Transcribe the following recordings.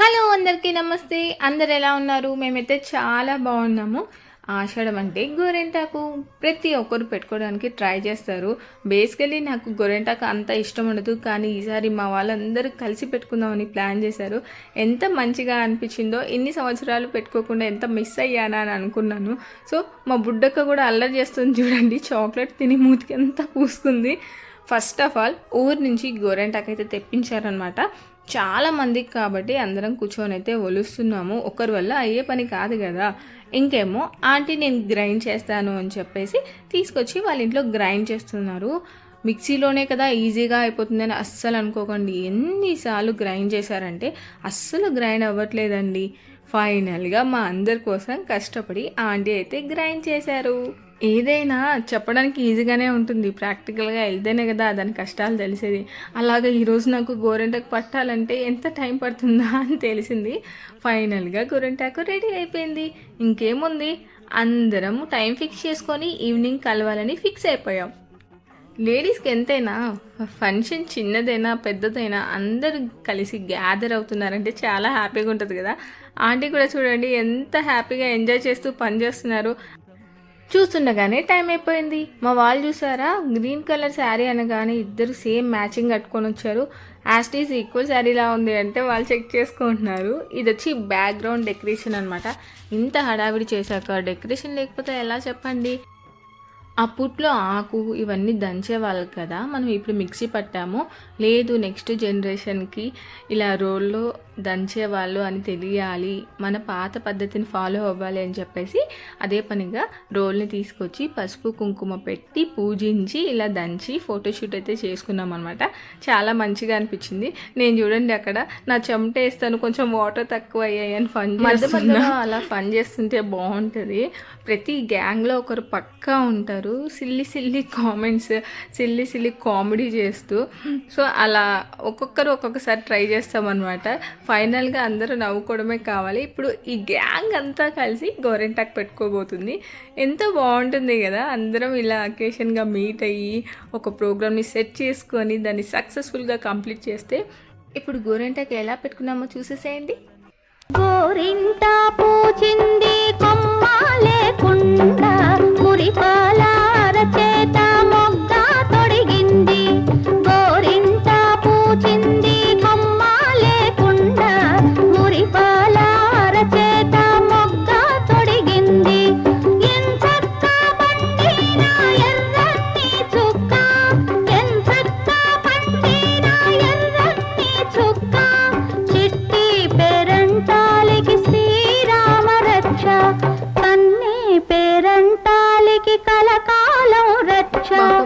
Hello అందరికీ నమస్తే. అందరు ఎలా ఉన్నారు? మేమైతే చాలా బాగున్నాము. ఆషాఢం అంటే గోరెంటాకు. ప్రతి ఒక్కరు పెట్టుకోవడానికి ట్రై చేస్తారు. బేసికలీ నాకు గోరెంటాకు అంత ఇష్టం ఉండదు. కానీ ఈసారి మా వాళ్ళందరూ కలిసి పెట్టుకుందామని ప్లాన్ చేశారు. ఎంత మంచిగా అనిపించిందో ఎన్ని సంవత్సరాలు పెట్టుకోకుండా ఎంత మిస్ అయ్యానా అని అనుకున్నాను. సో మా బుడ్డక్క కూడా అల్లరి చేస్తుంది చూడండి. చాక్లెట్ తిని మూతికి ఎంత పూసుకుంది. ఫస్ట్ ఆఫ్ ఆల్ ఊరు నుంచి గోరెంటాకు అయితే తెప్పించారనమాట చాలా మందికి కాబట్టి అందరం కూర్చొని అయితే ఒలుస్తున్నాము. ఒకరి వల్ల అయ్యే పని కాదు కదా. ఇంకేమో ఆంటీ నేను గ్రైండ్ చేస్తాను అని చెప్పేసి తీసుకొచ్చి వాళ్ళ ఇంట్లో గ్రైండ్ చేస్తున్నారు. మిక్సీలోనే కదా ఈజీగా అయిపోతుందని అస్సలు అనుకోకండి. ఎన్నిసార్లు గ్రైండ్ చేశారంటే అస్సలు గ్రైండ్ అవ్వట్లేదండి. ఫైనల్గా మా అందరి కోసం కష్టపడి ఆంటీ అయితే గ్రైండ్ చేశారు. ఏదైనా చెప్పడానికి ఈజీగానే ఉంటుంది. ప్రాక్టికల్గా వెళ్తేనే కదా దాని కష్టాలు తెలిసేది. అలాగే ఈరోజు నాకు గోరెంటాకు పట్టాలంటే ఎంత టైం పడుతుందా అని తెలిసింది. ఫైనల్గా గోరెంటాకు రెడీ అయిపోయింది. ఇంకేముంది? అందరం టైం ఫిక్స్ చేసుకొని ఈవినింగ్ కలవాలని ఫిక్స్ అయిపోయాం. లేడీస్కి ఎంతైనా ఫంక్షన్ చిన్నదైనా పెద్దదైనా అందరూ కలిసి గ్యాదర్ అవుతున్నారంటే చాలా హ్యాపీగా ఉంటుంది కదా. ఆంటీ కూడా చూడండి ఎంత హ్యాపీగా ఎంజాయ్ చేస్తూ పని చేస్తున్నారు. చూస్తుండగానే టైం అయిపోయింది. మా వాళ్ళు చూసారా? గ్రీన్ కలర్ శారీ అనగానే ఇద్దరు సేమ్ మ్యాచింగ్ కట్టుకొని వచ్చారు. యాస్టీస్ ఈక్వల్ శారీలా ఉంది అంటే వాళ్ళు చెక్ చేసుకుంటున్నారు. ఇది వచ్చి బ్యాక్గ్రౌండ్ డెకరేషన్ అనమాట ఇంత హడావిడి చేశాక డెకరేషన్ లేకపోతే ఎలా చెప్పండి? అప్పట్లో ఆకు ఇవన్నీ దంచేవాళ్ళు కదా మనం ఇప్పుడు మిక్సీ పట్టాము. లేదు నెక్స్ట్ జనరేషన్కి ఇలా రోల్లో దంచేవాళ్ళు అని తెలియాలి మన పాత పద్ధతిని ఫాలో అవ్వాలి అని చెప్పేసి అదే పనిగా రోల్ని తీసుకొచ్చి పసుపు కుంకుమ పెట్టి పూజించి ఇలా దంచి ఫోటోషూట్ అయితే చేసుకున్నాం అనమాట చాలా మంచిగా అనిపించింది. నేను చూడండి అక్కడ నా చెమట వేస్తాను కొంచెం వాటర్ తక్కువ అయ్యాయి అని ఫన్ చేస్తున్నా. అలా ఫన్ చేస్తుంటే బాగుంటుంది. ప్రతి గ్యాంగ్లో ఒకరు పక్కా ఉంటారు. Silly silly comments silly silly comedy చేస్తూ. సో అలా ఒక్కొక్కరు ఒక్కొక్కసారి ట్రై చేస్తామన్నమాట. ఫైనల్గా అందరూ నవ్వుకోవడమే కావాలి. ఇప్పుడు ఈ గ్యాంగ్ అంతా కలిసి గోరెంటాక్ పెట్టుకోబోతుంది. ఎంత బాగుంటుంది కదా. అందరం ఇలా అకేషన్గా మీట్ అయ్యి ఒక ప్రోగ్రామ్ని సెట్ చేసుకొని దాన్ని సక్సెస్ఫుల్గా కంప్లీట్ చేస్తే ఇప్పుడు గోరెంటాక్ ఎలా పెట్టుకున్నామో చూసేసేయండి. గోరింట పూచింది కొమ్మ లేకుండా మురిపాల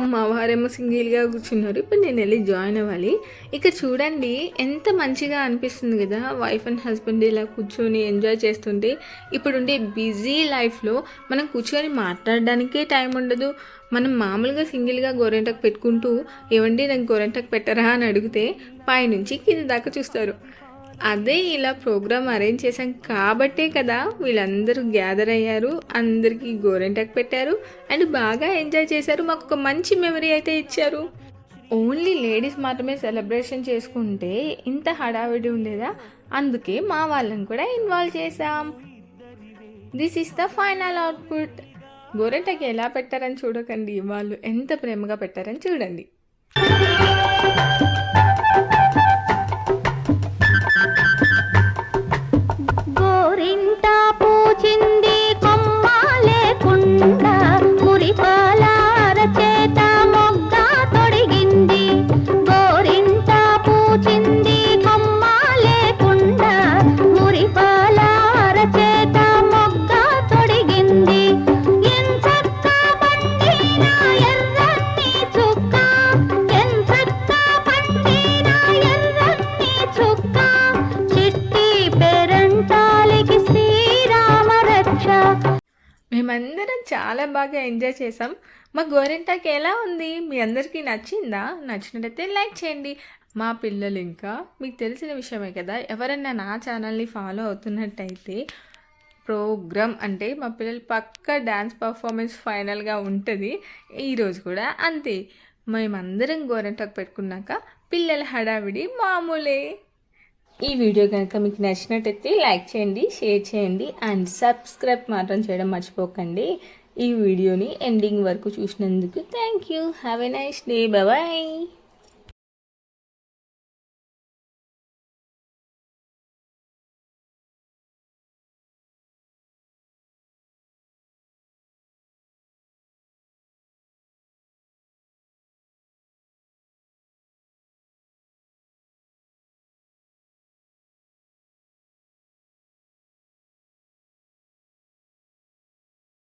మా వారేమో సింగిల్గా కూర్చున్నారు. ఇప్పుడు నేను వెళ్ళి జాయిన్ అవ్వాలి. ఇక చూడండి ఎంత మంచిగా అనిపిస్తుంది కదా వైఫ్ అండ్ హస్బెండ్ ఇలా కూర్చొని ఎంజాయ్ చేస్తుంటే. ఇప్పుడుండే బిజీ లైఫ్లో మనం కూర్చొని మాట్లాడడానికే టైం ఉండదు. మనం మామూలుగా సింగిల్గా గోరెంటకు పెట్టుకుంటూ ఏమండి నాకు గోరెంటకు పెట్టరా? అని అడిగితే పైనుంచి కింద దాకా చూస్తారు. అదే ఇలా ప్రోగ్రామ్ అరేంజ్ చేశాం కాబట్టే కదా వీళ్ళందరూ గ్యాదర్ అయ్యారు అందరికీ గోరెంటాకు పెట్టారు అండ్ బాగా ఎంజాయ్ చేశారు. మాకు ఒక మంచి మెమరీ అయితే ఇచ్చారు. ఓన్లీ లేడీస్ మాత్రమే సెలబ్రేషన్ చేసుకుంటే ఇంత హడావిడి ఉండేదా? అందుకే మా వాళ్ళని కూడా ఇన్వాల్వ్ చేసాం this is the final output గోరెంటాకి ఎలా పెట్టారని చూడకండి. వాళ్ళు ఎంత ప్రేమగా పెట్టారని చూడండి. మేమందరం చాలా బాగా ఎంజాయ్ చేసాం మా గోరెంటాకి ఎలా ఉంది? మీ అందరికీ నచ్చిందా? నచ్చినట్టయితే లైక్ చేయండి. మా పిల్లలు ఇంకా మీకు తెలిసిన విషయమే కదా ఎవరైనా నా ఛానల్ని ఫాలో అవుతున్నట్టయితే ప్రోగ్రామ్ అంటే మా పిల్లలు పక్క డ్యాన్స్ పర్ఫార్మెన్స్ ఫైనల్గా ఉంటుంది. ఈరోజు కూడా అంతే. మేమందరం గోరెంటాకు పెట్టుకున్నాక పిల్లల హడావిడి మామూలే. ఈ వీడియో కనుక మీకు నచ్చినట్టయితే లైక్ చేయండి షేర్ చేయండి అండ్ సబ్స్క్రైబ్ మాత్రం చేయడం మర్చిపోకండి. ఈ వీడియోని ఎండింగ్ వరకు చూసినందుకు thank you. Have a nice day bye